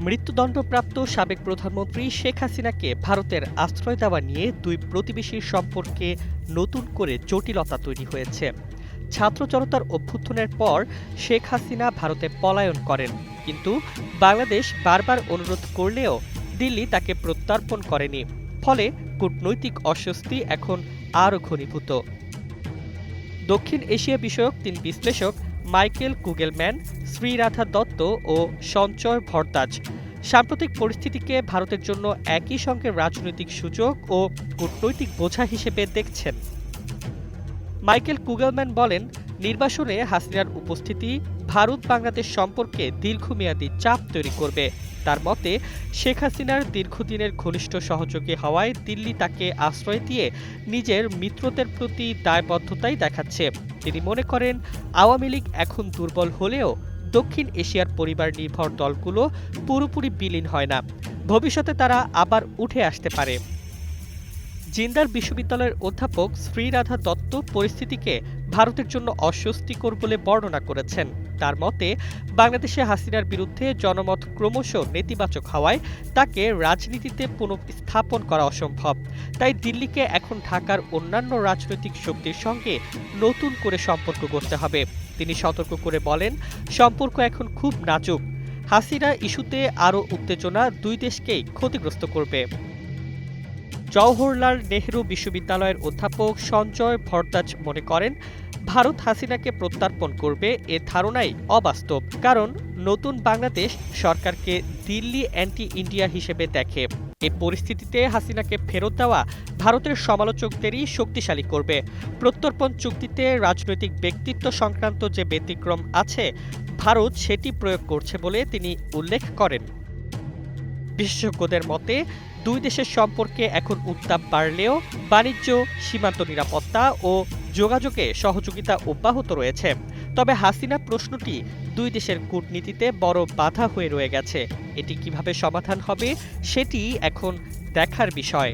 মৃত্যুদণ্ডপ্রাপ্ত সাবেক প্রধানমন্ত্রী শেখ হাসিনাকে ভারতের আশ্রয় দেওয়া নিয়ে দুই প্রতিবেশীর সম্পর্কে নতুন করে জটিলতা তৈরি হয়েছে। ছাত্র জনতার অভ্যুত্থানের পর শেখ হাসিনা ভারতে পলায়ন করেন। কিন্তু বাংলাদেশ বারবার অনুরোধ করলেও দিল্লি তাকে প্রত্যর্পণ করেনি। ফলে কূটনৈতিক অস্বস্তি এখন আরও ঘনীভূত। দক্ষিণ এশিয়া বিষয়ক তিন বিশ্লেষক মাইকেল কুগেলম্যান, শ্রীরাধা দত্ত ও সঞ্চয় ভরদ্বাজ সাম্প্রতিক পরিস্থিতিকে ভারতের জন্য একই সঙ্গে রাজনৈতিক সুযোগ ও কূটনৈতিক বোঝা হিসেবে দেখছেন। মাইকেল কুগেলম্যান বলেন, নির্বাসনে হাসিনার উপস্থিতি ভারত বাংলাদেশ সম্পর্কে দীর্ঘমেয়াদী চাপ তৈরি করবে। তার মতে, শেখ হাসিনার দীর্ঘদিনের ঘনিষ্ঠ সহযোগী হওয়ায় দিল্লি তাকে আশ্রয় দিয়ে নিজের মিত্রদের প্রতি দায়বদ্ধতাই দেখাচ্ছে। তিনি মনে করেন, আওয়ামী লীগ এখন দুর্বল হলেও দক্ষিণ এশিয়ার পরিবার নির্ভর দলগুলো পুরোপুরি বিলীন হয় না। ভবিষ্যতে তারা আবার উঠে আসতে পারে। জিন্দার বিশ্ববিদ্যালয়ের অধ্যাপক শ্রীরাধা দত্ত পরিস্থিতিকে ভারতের জন্য অস্বস্তিকর বলে বর্ণনা করেছেন। তার মতে, বাংলাদেশে হাসিনার বিরুদ্ধে জনমত ক্রমশ নেতিবাচক হওয়ায় তাকে রাজনীতিতে পুনঃস্থাপন করা অসম্ভব। তাই দিল্লিকে এখন ঢাকার অন্যান্য রাজনৈতিক শক্তির সঙ্গে নতুন করে সম্পর্ক গড়তে হবে। তিনি সতর্ক করে বলেন, সম্পর্ক এখন খুব নাজুক। হাসিনা ইস্যুতে আরও উত্তেজনা দুই দেশকেই ক্ষতিগ্রস্ত করবে। জওহরলাল নেহরু বিশ্ববিদ্যালয়ের অধ্যাপক সঞ্জয় ভরদ্বাজ মনে করেন, ভারত হাসিনাকে প্রত্যর্পণ করবে এ ধারণাই অবাস্তব, কারণ নতুন বাংলাদেশ সরকারকে দিল্লি অ্যান্টি ইন্ডিয়া হিসেবে দেখে। এ পরিস্থিতিতে হাসিনাকে ফেরত দেওয়া ভারতের সমালোচকদেরই শক্তিশালী করবে। প্রত্যর্পণ চুক্তিতে রাজনৈতিক ব্যক্তিত্ব সংক্রান্ত যে ব্যতিক্রম আছে, ভারত সেটি প্রয়োগ করছে বলে তিনি উল্লেখ করেন। বিশেষজ্ঞদের মতে দুই দেশের সম্পর্কে এখন উত্তাপ বাড়লেও বাণিজ্য, সীমান্ত নিরাপত্তা ও যোগাযোগে সহযোগিতা অব্যাহত রয়েছে। তবে হাসিনা প্রশ্নটি দুই দেশের কূটনীতিতে বড় বাধা হয়ে রয়ে গেছে। এটি কীভাবে সমাধান হবে সেটি এখন দেখার বিষয়।